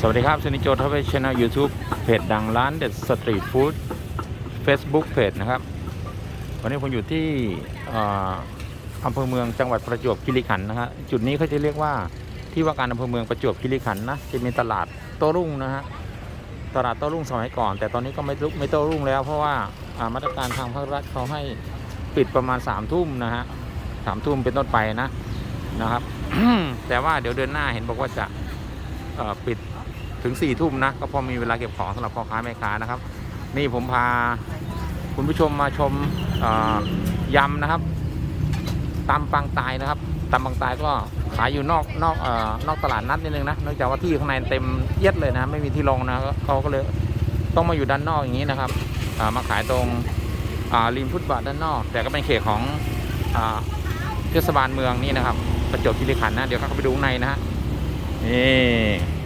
สวัสดีครับซินิโจทเวชแนลยูทูบเพจดังร้านเด็ดสตรีทฟู้ด Facebook เพจนะครับ วันนี้ผมอยู่ที่อำเภอเมืองจังหวัดประจวบคีรีขันธ์นะฮะจุดนี้เขาจะเรียกว่าที่ว่าการอำเภอเมืองประจวบคีรีขันธ์นะจะมีตลาดโต้รุ่งนะฮะตลาดโต้รุ่งสมัยก่อน แต่ตอนนี้ก็ไม่ไม่โต้รุ่งแล้ว เพราะว่ามาตรการทางภาครัฐเขาให้ปิดประมาณ3ามทุ่มนะฮะสามทุ่มเป็นต้นไปนะนะครับ แต่ว่าเดี๋ยวเดือนหน้าเห็นบอกว่าจะปิด ถึง4ี่ทุ่มนะ ก็พอมีเวลาเก็บของสำหรับพ่อค้าแม่ค้านะครับ นี่ผมพาคุณผู้ชมมาชมยำนะครับตำปังตายนะครับตำปังตายก็ขายอยู่นอกนอกอนอกตลาดนัดนิดนึงนะเนื่องจากว่าที่ข้างในเต็มเอียดเลยนะ ไม่มีที่ลงนะเขาก็เลยต้องมาอยู่ด้านนอกอย่างนี้นะครับมาขายตรงริมฟุตบาทด้านนอก แต่ก็เป็นเขตของเทศบาลเมืองนี่นะครับ ประจวบคีรีขันธ์นะ เดี๋ยวเข้าไปดูข้างในนะฮะนี่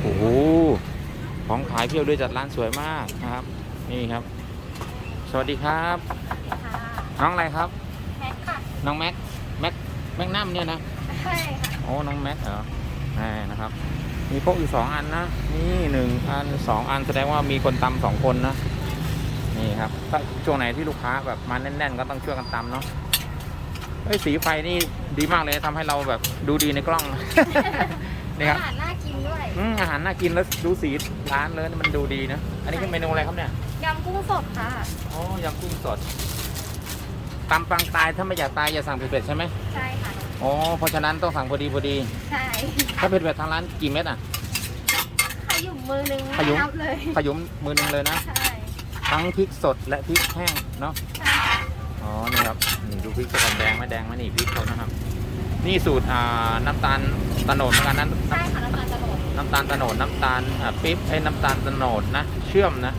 โอ้โหของขายเพียบด้วยจัดร้านสวยมากนะครับ นี่ครับ สวัสดีครับ น้องอะไรครับ แม็กค่ะ น้องแม็ก แม็ก แม็กนัมเนี่ยนะ ใช่ค่ะ โอ้ น้องแม็กเหรอแน่นะครับ มีพกอยู่สองอันนะ นี่หนึ่งอันสองอันแสดงว่ามีคนตำสองคนนะ นี่ครับถ้าช่วงไหนที่ลูกค้าแบบมาแน่น ๆ ก็ต้องช่วยกันตำเนาะเฮ้ยสีไฟนี่ดีมากเลยทำให้เราแบบดูดีในกล้อง นี่ครับอาหารน่ากินด้วย อืมอาหารน่ากินแล้วดูสีร้านเลยมันดูดีนะ อันนี้เป็นเมนูอะไรครับเนี่ยยำกุ้งสดค่ะโอ้ยำกุ้งสดตำปังตายถ้าไม่อยากตายอย่าสั่งเผ็ดๆใช่ไหมใช่ค่ะโอ้เพราะฉะนั้นต้องสั่งพอดีพอดี ใช่ถ้าเผ็ดๆทางร้านกี่เม็ดอะ ขยุมมือนึงขยุมนับเลยขยุมมือหนึงเลยนะ ใช่ทั้งพริกสดและพริกแห้งเนาะ ใช่ค่ะอ๋อ นี่ครับนี่ดูพริกสดแดงไหมแดงไหมนี่พริกเขานะครับ นี่สูตรอ่าน้ำตาลตะโนดเหมือนกันนั้นใช่ค่ะน้ำตาลตะโนดน้ำตาลตะโนดน้ำตาลอ่าปิ๊บไอ้น้ำตาลตะโนดนะ เชื่อมนะ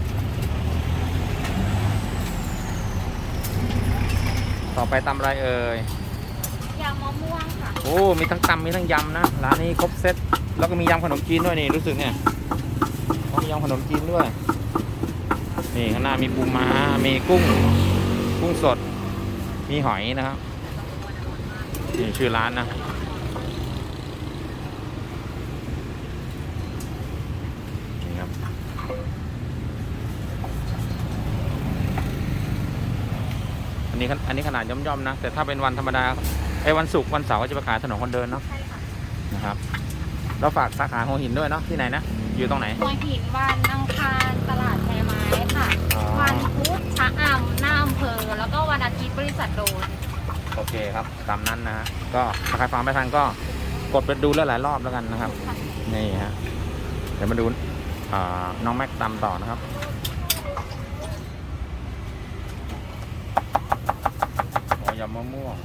ต่อไปตำอะไรเอ่ยยำมะม่วงค่ะโอ้มีทั้งตำมีทั้งยำนะร้านนี้ครบเซ็ตแล้วก็มียำขนมจีนด้วยนี่รู้สึกเนี่ยเขามียำขนมจีนด้วยนี่ข้างหน้ามีปูม้ามีกุ้ง กุ้งสด มีหอยนะครับนี่ชื่อร้านนะ นนี้ขนอันนี้ขนาดย่อมๆนะ แต่ถ้าเป็นวันธรรมดาไอ้ยวันศุกร์วันเสาร์ก็จะไปขายถนนคนเดินเนาะใช่ค่ะนะครับเราฝากสาขาหัวหินด้วยเนาะที่ไหนนะอยู่ตรงไหนหัวหินวันอังคารตลาดแพไม้ค่ะอ๋อวันพุธชะอำหน้าอำเภอ แล้วก็วันอาทิตย์บริษัทโดนโอเคครับตามนั้นนะฮะก็ถ้าใครฟังไม่ทันก็กดไปดูแล้วหลายรอบแล้วกันนะครับนี่ฮะเดี๋ยวมาดูอ่าน้องแม็กตำต่อนะครับโอ้ยำ มะม่วง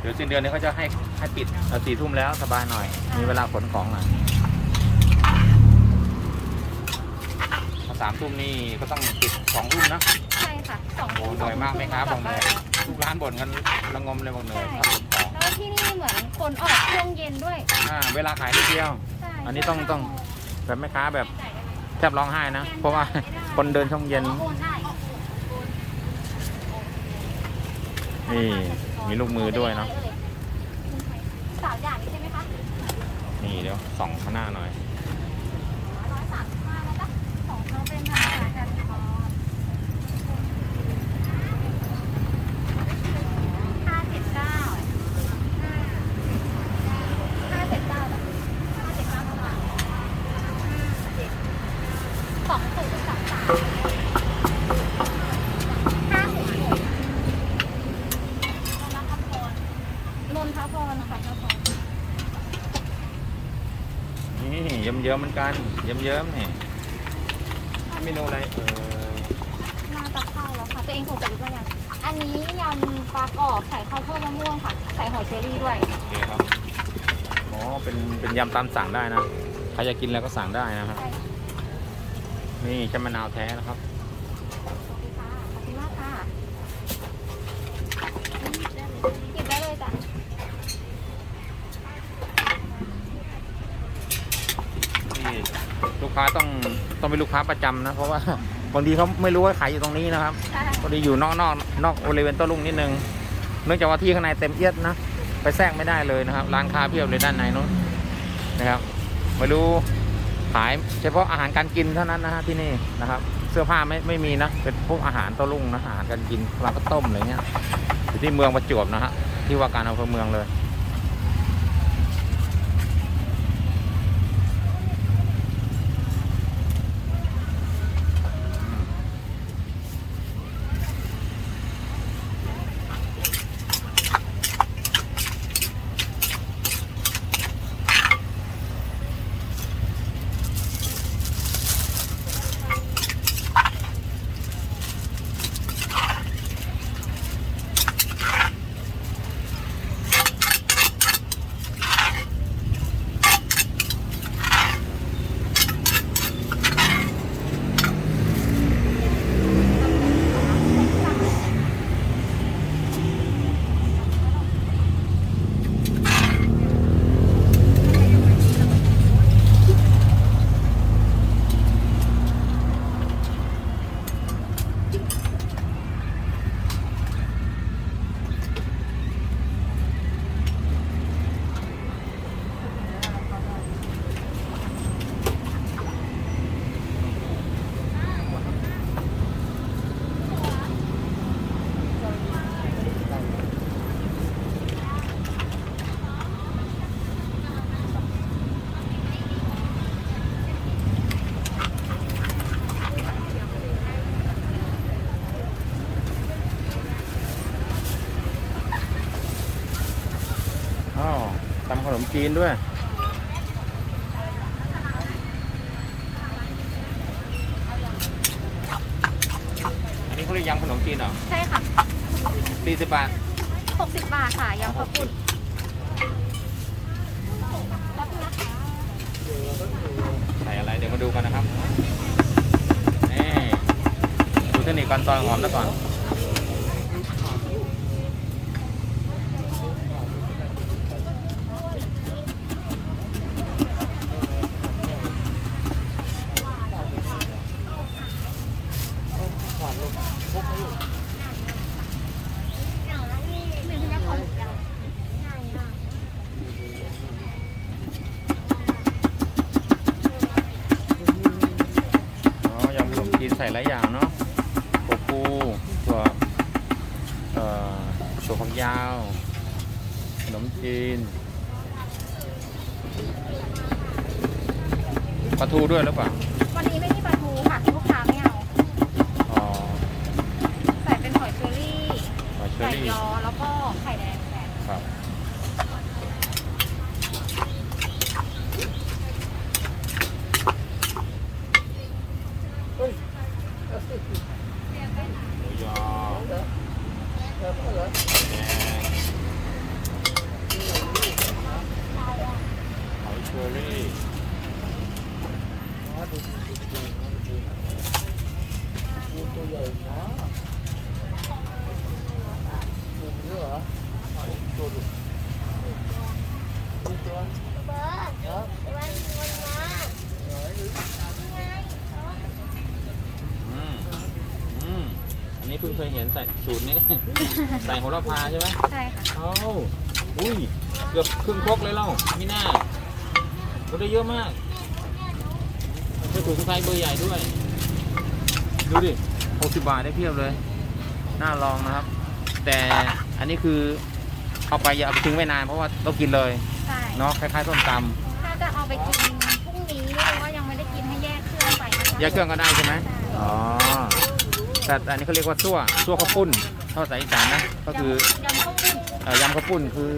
เดี๋ยวสิ้นเดือนนี้เขาจะให้ให้ปิดสี่ทุ่มแล้วสบายหน่อย มีเวลาขนของหน่อยถ้าสามทุ่มนี่ก็ต้องปิดสองทุ่มนะใช่ค่ะสองโอ้เหนื่อยมากไหมครับบอกเหนื่อยทุกร้านบ่นกันระงมเลยบอกเหนื่อยครับผมของแล้วที่นี่เหมือนคนออกช่วงเย็นด้วยอ่าเวลาขายนิดเดียวใช่อันนี้ต้องต้องแบบแม่ค้าแบบแทบร้องไห้นะ เพราะว่าคนเดินช่องเย็น นี่ มีลูกมือด้วยเนาะ สาวอย่างนี้ใช่ไหมคะ นี่เดี๋ยวส่องข้างหน้าหน่อย ร้อยสามสิบห้าแล้วก็ของเขาเป็นธรรมดากันพอห้าเจ็ดเก้าห้าเจ็ดเก้าห้าเจ็ดเก้าเท่าไหร่เจ็ดสองศูนย์สามสามห้าหกหกน นทพรนะคะนนทพรนี่เยิ้มเยิ้มๆเหมือนกันเยิ้มเยิ้มๆนี่เมนูอะไรเออน่าจะเข้าแล้วค่ะ ตัวเองคงจะรู้ว่ายังอันนี้ยำปลากรอบใส่ข้าวโพดมะม่วงค่ะ ใส่หอยเชอรี่ด้วย โอเคครับอ๋อเป็นเป็นยำตามสั่งได้นะใครจะกินแล้วก็สั่งได้นะครับ ใช่ค่ะนี่ใช้มะนาวแท้นะครับ สวัสดีค่ะ ขอบคุณมากค่ะหยิบได้เลยจ้ะ นี่ ลูกค้าต้องต้องเป็นลูกค้าประจำนะ เพราะว่าบางทีเขาไม่รู้ว่าขายอยู่ตรงนี้นะครับใช่พอดีอยู่นอกนอกนอกบริเวณโต้รุ่งนิดนึงเนื่องจากว่าที่ข้างในเต็มเอียดนะไปแทรกไม่ได้เลยนะครับ ร้านค้าเพียบเลยด้านในนู้นนะครับไม่รู้ขายเฉพาะอาหารการกินเท่านั้นนะฮะที่นี่นะครับ เสื้อผ้าไม่ไม่มีนะเป็นพวกอาหารโต้รุ่งนะอาหารการกินปลาก็ต้มอะไรเงี้ยอยู่ที่เมืองประจวบนะฮะที่ว่าการอำเภอเมืองเลย อ๋อทำขนม จีนด้วย อันนี้เขาเรียกยำขนมจีนเหรอใช่ค่ะ สี่สิบบาท 60 บาทค่ะยำข้าวปุ้นใส่อะไรเดี๋ยวมาดูกันนะครับ นี่ ดูเทคนิคการซอยหอมแล้วก่อน ด้วยหรือเปล่า วันนี้ไม่มีปลาทูค่ะลูกค้าไม่เอา อ๋อ ใส่เป็นหอยเชอรี่หอยเชอไก่รี่ ยอแล้วก็ไข่แดงแทน ครับ หมูยอแดงหอยเชอรี่ อืมอืมอันนี้ เพิ่งเคยเห็นใส่สูตรนี้ ใส่โหระพาใช่ไหมใช่ค่ะเอ้าอุ้ยเกือบครึ่งครกเลยเล่าไม่น่าลดได้เยอะมากจะถุงไซส์เบอร์ใหญ่ด้วย ดูดิ60บาทได้เพียบเลย น่าลองนะครับ แต่อันนี้คือเอาไปอย่าเอาไปทิ้งไว้นานเพราะว่าต้องกินเลยใช่เนาะคล้ายๆส้มตถ้าจะเอาไปกินพรุ่งนี้หรือว่ายังไม่ได้กินให้แยกเครื่องไปนะคะำแยกเครื่องก็ได้ใช่ไหมอ๋อ แต่อันนี้เขาเรียกว่าซั่วซั่วข้าวปุ้นถ้าภาษาอีสานนะ ก็คือยำข้าวปุ้นเอ่อยำข้าวปุ้นคือ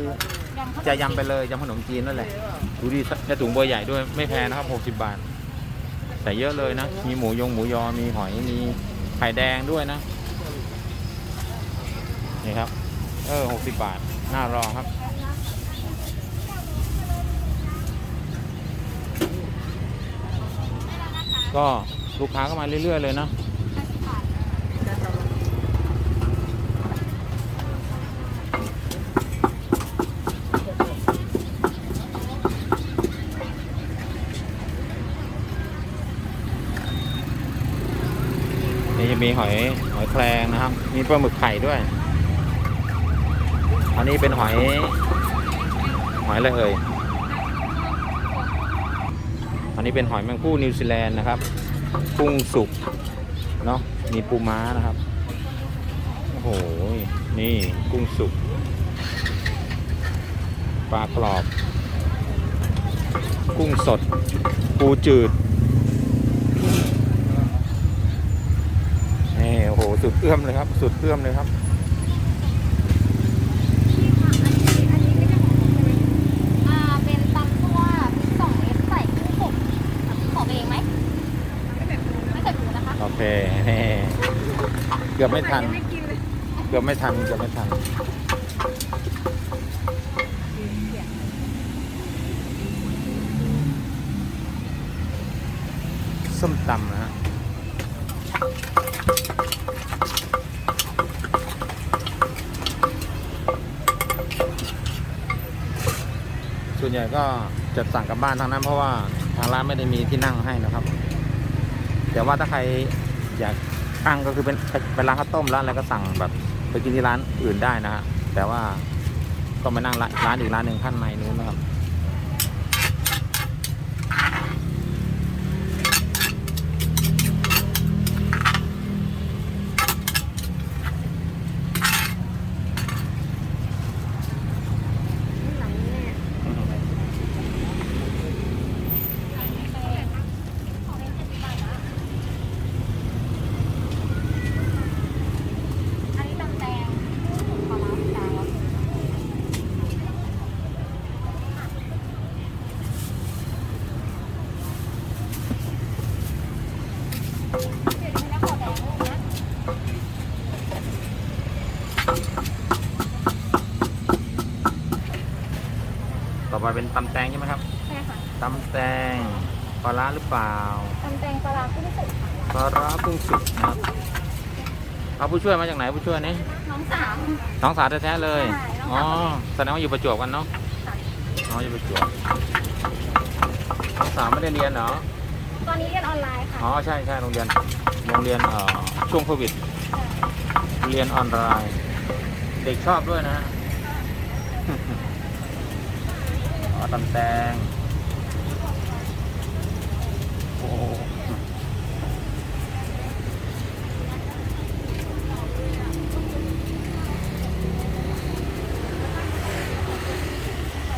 ยำข้าวจะยำไปเลยยำขนมจีนนั่นแหละ ดูดิได้ถุงเบอร์ใหญ่ด้วยไม่แพงนะครับ 60 บาทใส่เยอะเลยนะ มีหมูยงหมูยอ มีหอย มีไข่แดงด้วยนะ นี่ครับ เออ60 บาท น่ารองครับ ก็ลูกค้าก็มาเรื่อย ๆ เลยนะ มีหอยหอยแครงนะครับ มีปลาหมึกไข่ด้วย อันนี้เป็นหอย หอยอะไรเอ่ยอันนี้เป็นหอยแมงผู้นิวซีแลนด์นะครับกุ้งสุกเนาะมีปูม้านะครับโอ้โหนี่กุ้งสุกปลากรอบ กุ้งสด ปูจืดนี่โอ้โห สุดเอื้อมเลยครับ สุดเอื้อมเลยครับอ่าเป็นตำตัวพริกสองเม็ดใส่กุ้งสุกขอเองไหมไม่ใส่ปูนะคะโอเคนี่เกือบไม่ทัน เกือบไม่ทัน เกือบไม่ทันส้มตำนะฮะ ส่วน ใหญ่ก็จะสั่งกลับบ้านทั้งนั้น เพราะว่าทางร้านไม่ได้มีที่นั่งให้นะครับ แต่ว่าถ้าใครอยากตั้งก็คือเป็นเป็นร้านข้าวต้มร้านอะไรก็สั่งแบบไปกินที่ร้านอื่นได้นะฮะแต่ว่าต้องไปนั่งร้านร้านอีกร้านหนึ่งข้างในนู้นนะครับ อันนี้ตำแตงปลาร้าดาว ต่อไป เป็นตำแตงใช่ไหมครับใช่ค่ะตำแตงปลาร้าหรือเปล่าตำแตงปลาร้ากุ้งสุกค่ะปลาร้ากุ้งสุกนะครับเอาผู้ช่วยมาจากไหนผู้ช่วยนี่น้องสามน้องสาวแท้ๆเลยใช่น้องอ๋อสาวแสดงว่าอยู่ประจวบกันเนาะค่ะอ๋ออยู่ประจวบน้องสาวไม่ได้เรียนเหรอตอนนี้เรียนออนไลน์ค่ะอ๋อใช่ใช่โรงเรียนโรงเรียนเอ่อช่วงโควิด เรียนออนไลน์ เด็กชอบด้วยนะฮะ อ๋อตำแตงโอ้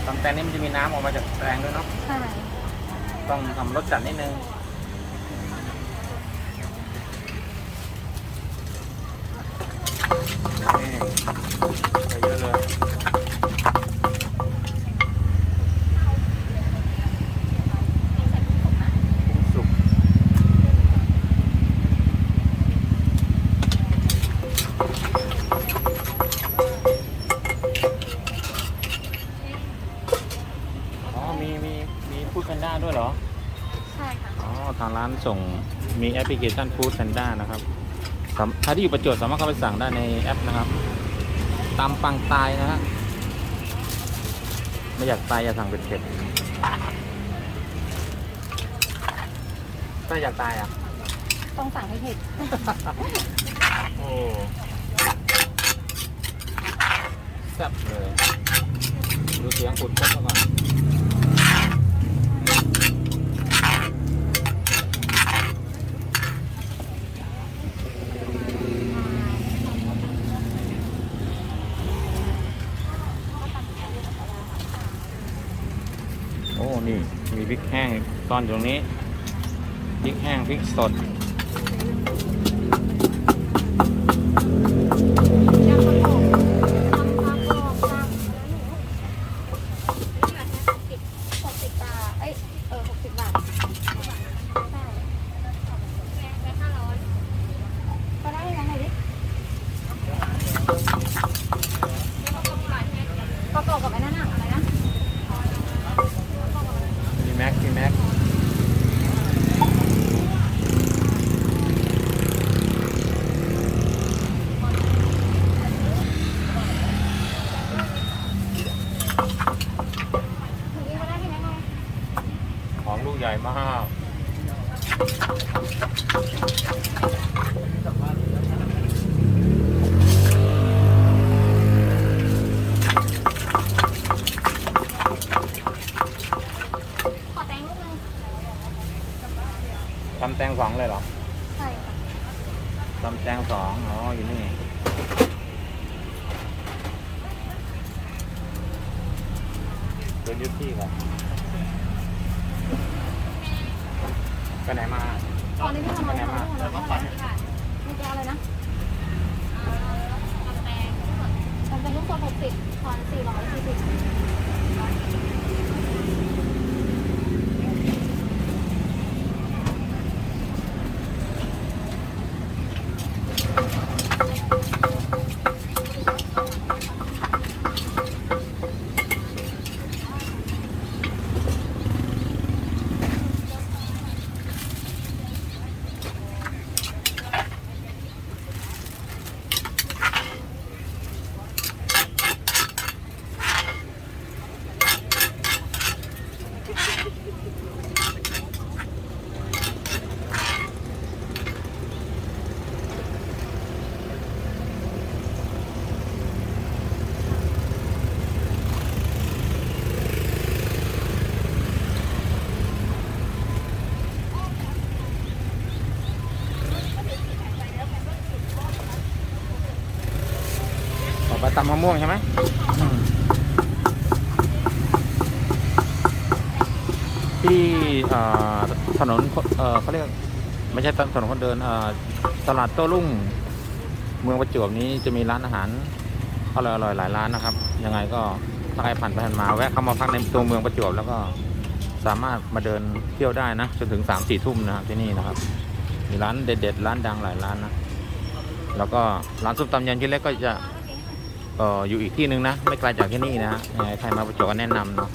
ตำแตงนี่มันจะมีน้ำออกมาจากแตงด้วยเนาะ ใช่ต้องทำรสจัดนิดนึงนี่ใส่เยอะเลยสุกอ๋อ มี มี มีฟู้ดแพ นด้าด้วยเหรอ ใช่ค่ะ อ๋อ ทางร้านส่งมีแอปพลิเคชันฟู้ดแพนด้านะครับสามถ้าที่อยู่ประจวบสามารถเข้าไปสั่งได้ในแอปนะครับตามปังตายนะฮะ ไม่อยากตายอย่าสั่งเป็นเผ็ดถ้าอยากตายอะ ต้องสั่งให้เผ็ดโอ้แซ่บเลย ดูเสียงขุดครบแล้วก่อน นี่มีพริกแห้งซ่อนอยู่ตรงนี้พริกแห้งพริกสด ตำแจงสองอ๋อ อยู่นี่โดนยุที่ครับไปไหนมาตอนนี้พี่ทำอะไรมาแล้วก็ฝันมีแกอะไรนะกำแตงตำแตงลูกสดหกสิบขอนสี่ร้อยสี่สิบ ตำมะม่วงใช่ไหมที่ถนนเขาเรียกไม่ใช่ถนนคนเดินตลาดโต้รุ่ง เมืองประจวบนี้จะมีร้านอาหารอร่อยอร่อยๆหลายร้านนะครับ ยังไงก็ถ้าใครผ่านไปผ่านมาแวะเข้ามาพักในตัวเมืองประจวบแล้วก็สามารถมาเดินเที่ยวได้นะจนถึงสามสี่ทุ่มนะครับที่นี่นะครับ มีร้านเด็ดๆร้านดังหลายร้านนะแล้วก็ร้านซุปตำยันชิ้เล็กก็จะ เอ่ออยู่อีกที่หนึ่งนะ ไม่ไกลจากที่นี่นะฮะยังไงใครมาประจวบก็แนะนำเนาะ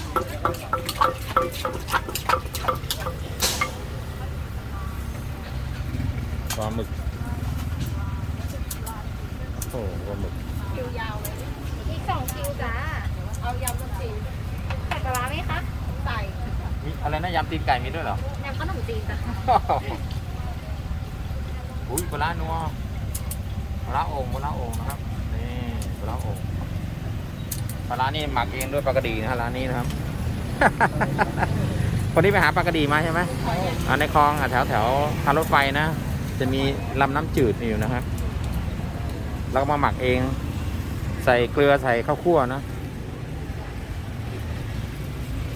ปลาหมึกโอ้โหปลาหมึกคิวยาวเลยอีกสองคิวจ้าเอายำขนมจีนใส่ปลาร้าไหมคะใส่มีอะไรนะยำตีนไก่มีด้วยเหรอยำขนมจีนจ้ะอุ้ยปลาร้านัวปลาร้าโอ่งปลาร้าโอ่งนะครับนี่ ปลาร้าโอ่งปลาร้านี่หมักเองด้วยปลากระดีนะฮะร้านนี้นะครับ คนที่ไปหาปลากระดีมาใช่ไหมอ่าในคลองอะแถวแถวทางรถไฟนะ จะมีลำน้ำจืดอยู่นะครับ แล้วก็มาหมักเอง ใส่เกลือใส่ข้าวคั่วนะ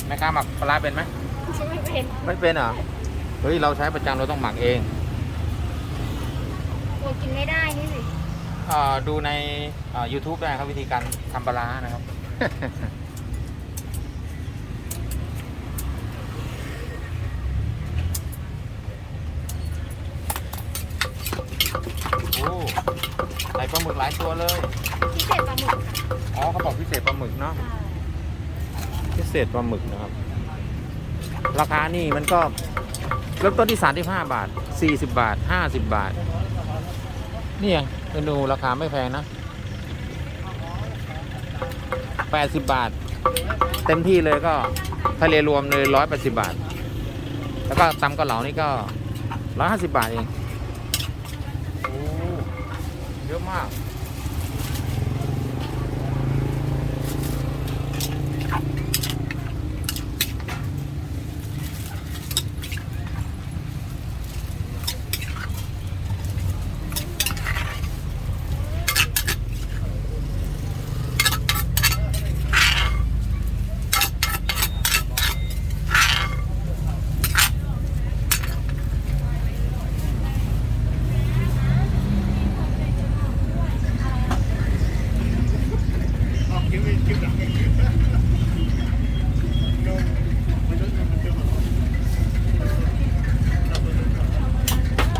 แม่ค้าหมักปลาเป็นไหมไม่เป็นไม่เป็นเหรอเฮ้ยเราใช้ประจำเราต้องหมักเองกลัวกินไม่ได้นี่สิอ่อดูใน เอ่อ YouTube ได้ครับวิธีการทำปลาร้านะครับ โอ้ใส่ปลาหมึกหลายตัวเลย พิเศษปลาหมึกอ๋อเขาบอกพิเศษปลาหมึกเนาะค่ะพิเศษปลาหมึกนะครับ ราคานี่มันก็เริ่มต้นที่ 35 บาท 40 บาท 50 บาท เนี่ยเมนูราคาไม่แพงนะ 80 บาท เต็มที่เลยก็ทะเลรวมเลย180 บาท แล้วก็ตำกะเหลานี่ก็ 150 บาทเอง โอ้ เยอะมาก